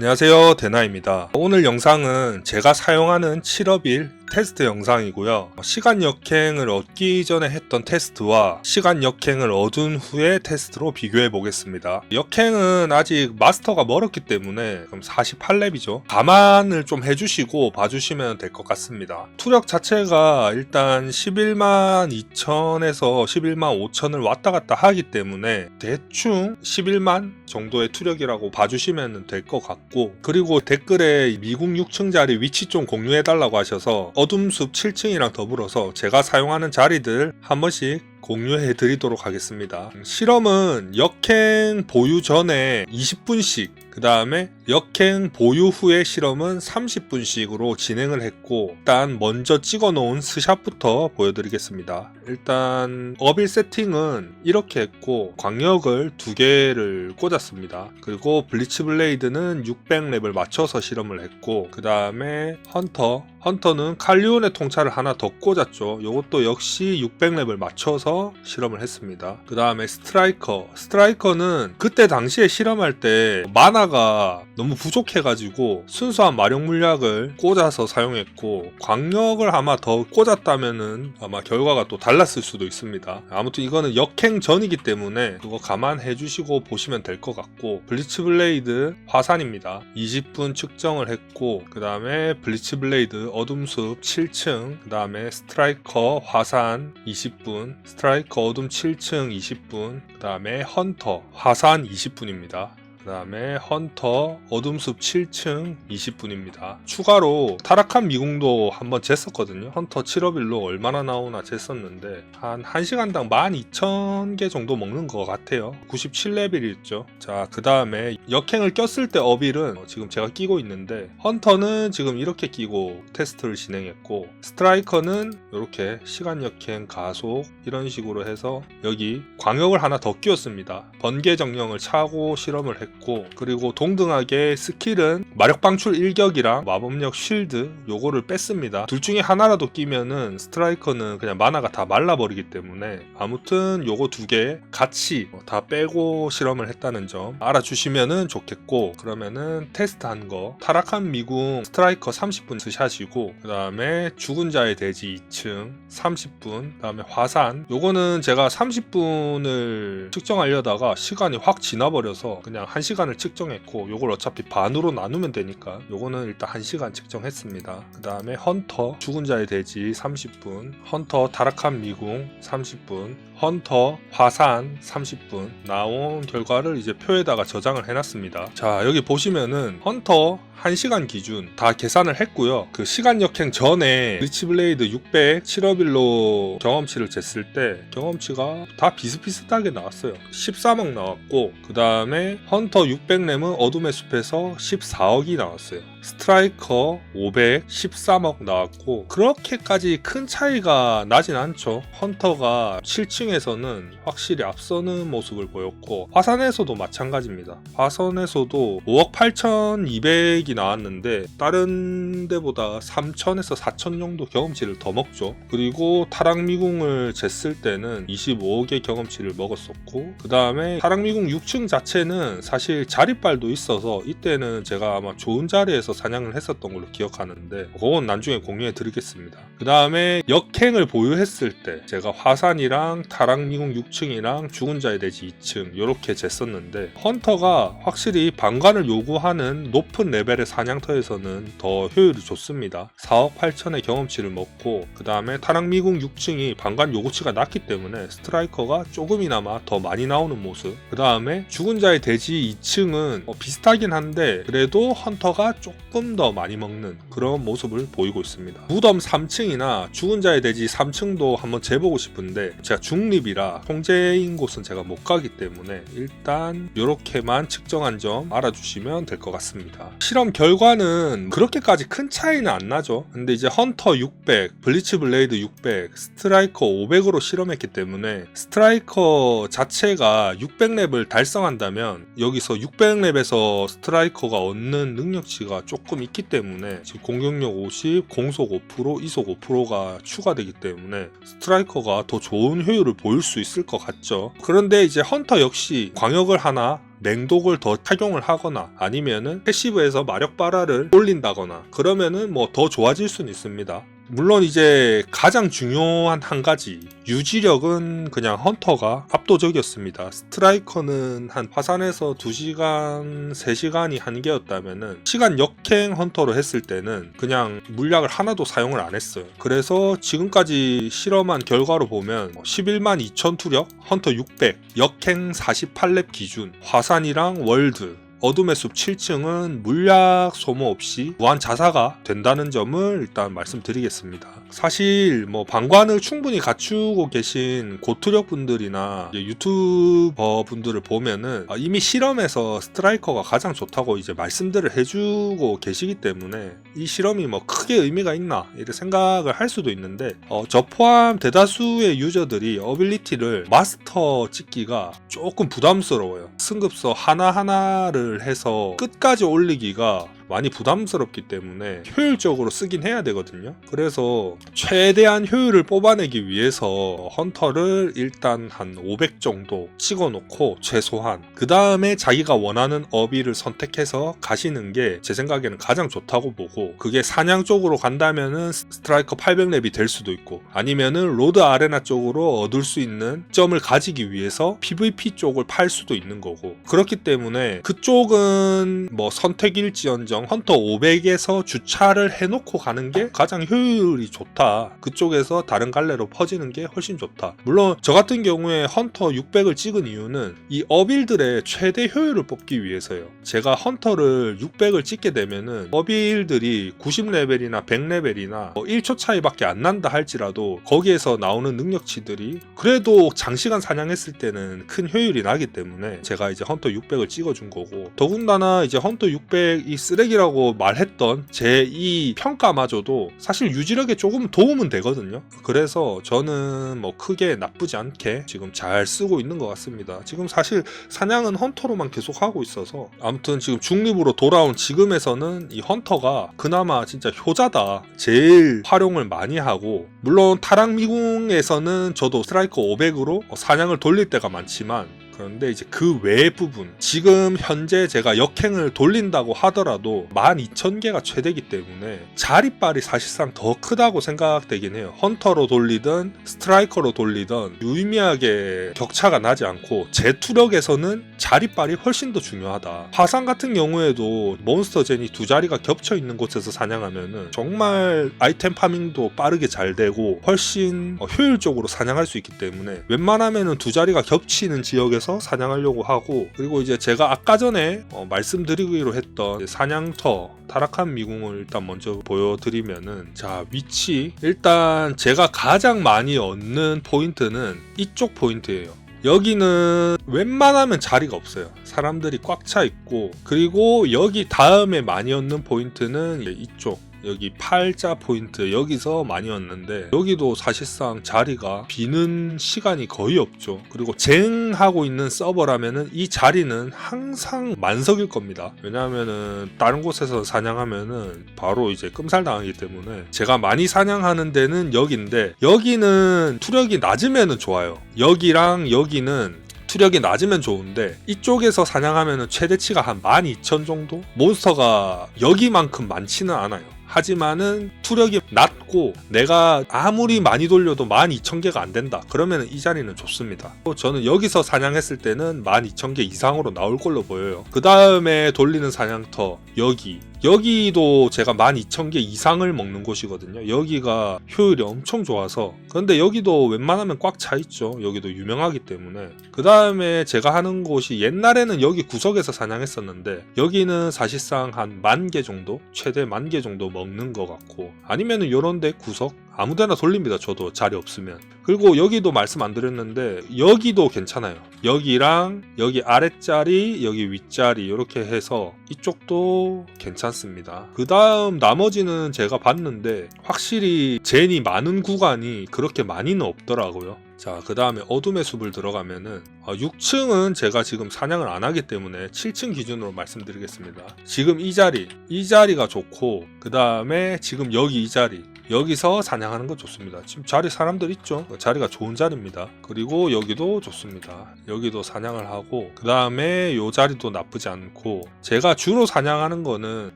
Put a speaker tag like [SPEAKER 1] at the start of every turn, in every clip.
[SPEAKER 1] 안녕하세요. 데나입니다. 오늘 영상은 제가 사용하는 7업일 테스트 영상이고요. 시간 역행을 얻기 전에 했던 테스트와 시간 역행을 얻은 후의 테스트로 비교해 보겠습니다. 역행은 아직 마스터가 멀었기 때문에 그럼 48렙이죠. 감안을 좀 해주시고 봐주시면 될 것 같습니다. 투력 자체가 일단 11만 2천에서 11만 5천을 왔다 갔다 하기 때문에 대충 11만 정도의 투력이라고 봐주시면 될 것 같고 그리고 댓글에 미국 6층 자리 위치 좀 공유해 달라고 하셔서 어둠숲 7층이랑 더불어서 제가 사용하는 자리들 한 번씩 공유해 드리도록 하겠습니다. 실험은 역행 보유 전에 20분씩, 그 다음에 역행 보유 후의 실험은 30분씩으로 진행을 했고, 일단 먼저 찍어 놓은 스샷부터 보여드리겠습니다. 일단 어빌 세팅은 이렇게 했고, 광역을 두 개를 꽂았습니다. 그리고 블리츠 블레이드는 600렙을 맞춰서 실험을 했고, 그 다음에 헌터, 헌터는 칼리온의 통찰을 하나 더 꽂았죠. 이것도 역시 600렙을 맞춰서 실험을 했습니다. 그 다음에 스트라이커. 스트라이커는 그때 당시에 실험할 때 마나가 너무 부족해가지고 순수한 마력 물약을 꽂아서 사용했고 광역을 아마 더 꽂았다면은 아마 결과가 또 달랐을 수도 있습니다. 아무튼 이거는 역행 전이기 때문에 그거 감안해 주시고 보시면 될 것 같고 블리츠 블레이드 화산입니다. 20분 측정을 했고 그 다음에 블리츠 블레이드 어둠숲 7층 그 다음에 스트라이커 화산 20분 스트라이커 어둠 7층 20분 그 다음에 헌터 화산 20분입니다. 그 다음에 헌터 어둠숲 7층 20분입니다. 추가로 타락한 미궁도 한번 쟀었거든요. 헌터 7업일로 얼마나 나오나 쟀었는데 한 1시간당 12,000개 정도 먹는 것 같아요. 97레벨이었죠. 자, 그 다음에 역행을 꼈을 때 어빌은 지금 제가 끼고 있는데 헌터는 지금 이렇게 끼고 테스트를 진행했고 스트라이커는 이렇게 시간 역행 가속 이런 식으로 해서 여기 광역을 하나 더 끼웠습니다. 번개 정령을 차고 실험을 했고 그리고 동등하게 스킬은 마력 방출 일격이랑 마법력 쉴드 요거를 뺐습니다. 둘 중에 하나라도 끼면은 스트라이커는 그냥 마나가 다 말라버리기 때문에 아무튼 요거 두 개 같이 다 빼고 실험을 했다는 점 알아주시면은 좋겠고 그러면은 테스트한 거 타락한 미궁 스트라이커 30분 스샷이고 그 다음에 죽은 자의 대지 2층 30분 그 다음에 화산 요거는 제가 30분을 측정하려다가 시간이 확 지나버려서 그냥 1시간을 측정했고 요걸 어차피 반으로 나누면 되니까 요거는 일단 1시간 측정했습니다. 그 다음에 헌터 죽은 자의 대지 30분 헌터 타락한 미궁 30분 헌터 화산 30분. 나온 결과를 이제 표에다가 저장을 해놨습니다. 자 여기 보시면은 헌터 1시간 기준 다 계산을 했고요. 그 시간 역행 전에 리치블레이드 600 7업일로 경험치를 쟀을 때 경험치가 다 비슷비슷하게 나왔어요. 13억 나왔고 그 다음에 헌터 600램은 어둠의 숲에서 14억이 나왔어요 스트라이커 500 13억 나왔고 그렇게까지 큰 차이가 나진 않죠. 헌터가 7층에서는 확실히 앞서는 모습을 보였고 화산에서도 마찬가지입니다. 화산에서도 5억 8,200이 나왔는데 다른 데보다 3천에서 4천 정도 경험치를 더 먹죠. 그리고 타락미궁을 쟀을 때는 25억의 경험치를 먹었었고 그 다음에 타락미궁 6층 자체는 사실 자리빨도 있어서 이때는 제가 아마 좋은 자리에서 사냥을 했었던 걸로 기억하는데 그건 나중에 공유해 드리겠습니다. 그 다음에 역행을 보유했을 때 제가 화산이랑 타락미궁 6층이랑 죽은 자의 대지 2층 이렇게 쟀었는데 헌터가 확실히 방관을 요구하는 높은 레벨의 사냥터에서는 더 효율이 좋습니다. 4억 8천의 경험치를 먹고 그 다음에 타락미궁 6층이 방관 요구치가 낮기 때문에 스트라이커가 조금이나마 더 많이 나오는 모습 그 다음에 죽은 자의 대지 2층은 어, 비슷하긴 한데 그래도 헌터가 조금 더 많이 먹는 그런 모습을 보이고 있습니다. 무덤 3층이나 죽은 자의 대지 3층도 한번 재보고 싶은데 제가 중립이라 통제인 곳은 제가 못 가기 때문에 일단 이렇게만 측정한 점 알아주시면 될 것 같습니다. 실험 결과는 그렇게까지 큰 차이는 안 나죠. 근데 이제 헌터 600 블리츠 블레이드 600 스트라이커 500으로 실험했기 때문에 스트라이커 자체가 600렙을 달성한다면 여기서 600렙에서 스트라이커가 얻는 능력치가 조금 있기 때문에 지금 공격력 50, 공속 5%, 이속 5%가 추가되기 때문에 스트라이커가 더 좋은 효율을 보일 수 있을 것 같죠. 그런데 이제 헌터 역시 광역을 하나 맹독을 더 착용을 하거나 아니면은 패시브에서 마력 발화를 올린다거나 그러면은 뭐 더 좋아질 수는 있습니다. 물론 이제 가장 중요한 한 가지 유지력은 그냥 헌터가 압도적이었습니다. 스트라이커는 한 화산에서 2시간, 3시간이 한계였다면은 시간 역행 헌터로 했을 때는 그냥 물약을 하나도 사용을 안 했어요. 그래서 지금까지 실험한 결과로 보면 11만 2천 투력, 헌터 600, 역행 48렙 기준, 화산이랑 월드 어둠의 숲 7층은 물약 소모 없이 무한 자사가 된다는 점을 일단 말씀드리겠습니다. 사실 뭐 방관을 충분히 갖추고 계신 고투력 분들이나 유튜버 분들을 보면은 아, 이미 실험에서 스트라이커가 가장 좋다고 이제 말씀들을 해주고 계시기 때문에 이 실험이 뭐 크게 의미가 있나 이렇게 생각을 할 수도 있는데 어, 저 포함 대다수의 유저들이 어빌리티를 마스터 찍기가 조금 부담스러워요. 승급서 하나하나를 해서 끝까지 올리기가 많이 부담스럽기 때문에 효율적으로 쓰긴 해야 되거든요. 그래서 최대한 효율을 뽑아내기 위해서 헌터를 일단 한 500 정도 찍어 놓고 최소한 그 다음에 자기가 원하는 어비를 선택해서 가시는 게 제 생각에는 가장 좋다고 보고 그게 사냥 쪽으로 간다면은 스트라이커 800렙이 될 수도 있고 아니면은 로드 아레나 쪽으로 얻을 수 있는 점을 가지기 위해서 PVP 쪽을 팔 수도 있는 거고 그렇기 때문에 그쪽은 뭐 선택일지언정 헌터 500에서 주차를 해놓고 가는 게 가장 효율이 좋다. 그쪽에서 다른 갈래로 퍼지는 게 훨씬 좋다. 물론 저 같은 경우에 헌터 600을 찍은 이유는 이 어빌들의 최대 효율을 뽑기 위해서요. 제가 헌터를 600을 찍게 되면은 어빌들이 90레벨이나 100레벨이나 1초 차이밖에 안 난다 할지라도 거기에서 나오는 능력치들이 그래도 장시간 사냥했을 때는 큰 효율이 나기 때문에 제가 이제 헌터 600을 찍어준 거고 더군다나 이제 헌터 600 이 쓰레기 라고 말했던 제 이 평가마저도 사실 유지력에 조금 도움은 되거든요. 그래서 저는 뭐 크게 나쁘지 않게 지금 잘 쓰고 있는 것 같습니다. 지금 사실 사냥은 헌터로만 계속 하고 있어서 아무튼 지금 중립으로 돌아온 지금에서는 이 헌터가 그나마 진짜 효자다. 제일 활용을 많이 하고 물론 타락 미궁에서는 저도 스트라이커 500으로 사냥을 돌릴 때가 많지만 그런데 이제 그 외 부분 지금 현재 제가 역행을 돌린다고 하더라도 12,000개가 최대기 때문에 자리빨이 사실상 더 크다고 생각되긴 해요. 헌터로 돌리든 스트라이커로 돌리든 유의미하게 격차가 나지 않고 제 투력에서는 자리빨이 훨씬 더 중요하다. 화상 같은 경우에도 몬스터 젠이 두 자리가 겹쳐 있는 곳에서 사냥하면은 정말 아이템 파밍도 빠르게 잘 되고 훨씬 어, 효율적으로 사냥할 수 있기 때문에 웬만하면은 두 자리가 겹치는 지역에서 사냥하려고 하고 그리고 이제 제가 아까 전에 어, 말씀드리기로 했던 사냥터 타락한 미궁을 일단 먼저 보여드리면은 자 위치 일단 제가 가장 많이 얻는 포인트는 이쪽 포인트예요. 여기는 웬만하면 자리가 없어요. 사람들이 꽉 차 있고 그리고 여기 다음에 많이 얻는 포인트는 이쪽 여기 팔자 포인트 여기서 많이 왔는데 여기도 사실상 자리가 비는 시간이 거의 없죠 그리고 쟁하고 있는 서버라면은 이 자리는 항상 만석일 겁니다 왜냐하면은 다른 곳에서 사냥하면은 바로 이제 끔살 당하기 때문에 제가 많이 사냥하는 데는 여기인데 여기는 투력이 낮으면은 좋아요 여기랑 여기는 투력이 낮으면 좋은데 이쪽에서 사냥하면 최대치가 한 12,000 정도? 몬스터가 여기만큼 많지는 않아요. 하지만은 투력이 낮고 내가 아무리 많이 돌려도 12,000개가 안 된다. 그러면 이 자리는 좋습니다. 또 저는 여기서 사냥했을 때는 12,000개 이상으로 나올 걸로 보여요. 그 다음에 돌리는 사냥터 여기 여기도 제가 12,000개 이상을 먹는 곳이거든요. 여기가 효율이 엄청 좋아서. 그런데 여기도 웬만하면 꽉 차 있죠. 여기도 유명하기 때문에. 그 다음에 제가 하는 곳이 옛날에는 여기 구석에서 사냥했었는데 여기는 사실상 한 만 개 정도? 최대 만 개 정도 먹는 것 같고 아니면은 요런데 구석 아무데나 돌립니다. 저도 자리 없으면. 그리고 여기도 말씀 안 드렸는데 여기도 괜찮아요. 여기랑 여기 아랫자리, 여기 윗자리 이렇게 해서 이쪽도 괜찮습니다. 그 다음 나머지는 제가 봤는데 확실히 젠이 많은 구간이 그렇게 많이는 없더라고요. 자, 그 다음에 어둠의 숲을 들어가면은 6층은 제가 지금 사냥을 안 하기 때문에 7층 기준으로 말씀드리겠습니다. 지금 이 자리, 이 자리가 좋고 그 다음에 지금 여기 이 자리 여기서 사냥하는 거 좋습니다. 지금 자리 사람들 있죠? 그 자리가 좋은 자리입니다. 그리고 여기도 좋습니다. 여기도 사냥을 하고 그 다음에 요 자리도 나쁘지 않고 제가 주로 사냥하는 거는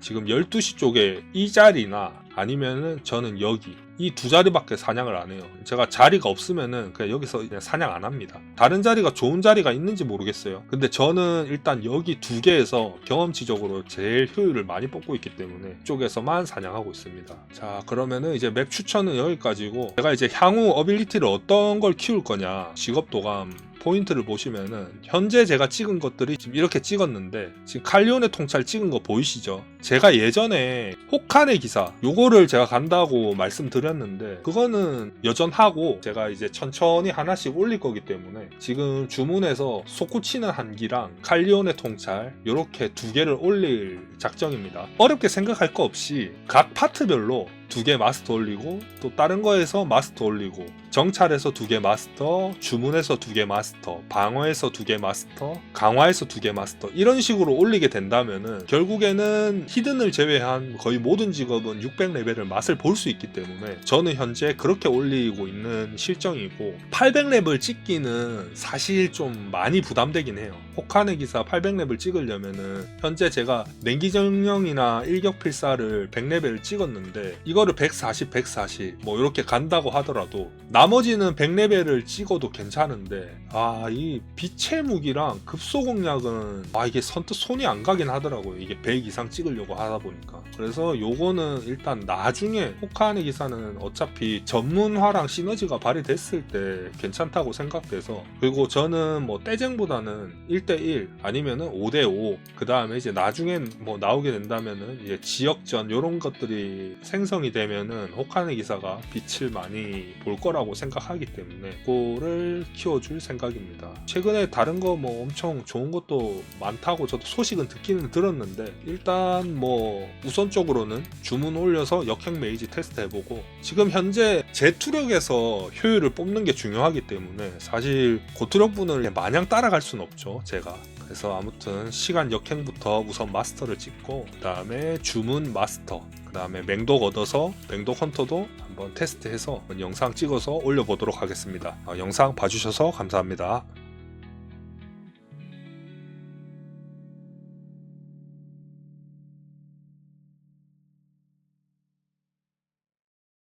[SPEAKER 1] 지금 12시 쪽에 이 자리나 아니면은 저는 여기 이 두 자리밖에 사냥을 안 해요. 제가 자리가 없으면은 그냥 여기서 그냥 사냥 안 합니다. 다른 자리가 좋은 자리가 있는지 모르겠어요. 근데 저는 일단 여기 두 개에서 경험치적으로 제일 효율을 많이 뽑고 있기 때문에 이쪽에서만 사냥하고 있습니다. 자 그러면은 이제 맵 추천은 여기까지고 제가 이제 향후 어빌리티를 어떤 걸 키울 거냐 직업 도감 포인트를 보시면은 현재 제가 찍은 것들이 지금 이렇게 찍었는데 지금 칼리온의 통찰 찍은 거 보이시죠? 제가 예전에 호칸의 기사 요거를 제가 간다고 말씀드렸는데 그거는 여전하고 제가 이제 천천히 하나씩 올릴 거기 때문에 지금 주문해서 소쿠치는 한기랑 칼리온의 통찰 요렇게 두 개를 올릴 작정입니다. 어렵게 생각할 거 없이 각 파트별로 두 개 마스터 올리고 또 다른 거에서 마스터 올리고 정찰에서 두 개 마스터, 주문에서 두 개 마스터, 방어에서 두 개 마스터, 강화에서 두 개 마스터 이런 식으로 올리게 된다면은 결국에는 히든을 제외한 거의 모든 직업은 600레벨을 맛을 볼 수 있기 때문에 저는 현재 그렇게 올리고 있는 실정이고 800레벨 찍기는 사실 좀 많이 부담되긴 해요. 호칸의 기사 800레벨 찍으려면은 현재 제가 냉기정령이나 일격필사를 100레벨 찍었는데 이거를 140, 140 뭐 이렇게 간다고 하더라도 나머지는 100레벨을 찍어도 괜찮은데 아 이 빛의 무기랑 급소 공략은 아 이게 선뜻 손이 안 가긴 하더라고요. 이게 100 이상 찍으려고 하다 보니까. 그래서 요거는 일단 나중에 호카안의 기사는 어차피 전문화랑 시너지가 발휘됐을 때 괜찮다고 생각돼서 그리고 저는 뭐 떼쟁보다는 1대1 아니면은 5대5 그 다음에 이제 나중엔 뭐 나오게 된다면은 이제 지역전 요런 것들이 생성이 되면은 호카안의 기사가 빛을 많이 볼 거라고 생각하기 때문에 그거를 키워줄 생각입니다. 최근에 다른 거 뭐 엄청 좋은 것도 많다고 저도 소식은 듣기는 들었는데 일단 뭐 우선적으로는 주문 올려서 역행 메이지 테스트 해보고 지금 현재 제 투력에서 효율을 뽑는 게 중요하기 때문에 사실 고투력 분을 마냥 따라갈 수는 없죠 제가. 그래서 아무튼 시간 역행부터 우선 마스터를 찍고 그 다음에 주문 마스터 그 다음에 맹독 얻어서 맹독 헌터도 한번 테스트해서 영상 찍어서 올려보도록 하겠습니다. 어, 영상 봐주셔서 감사합니다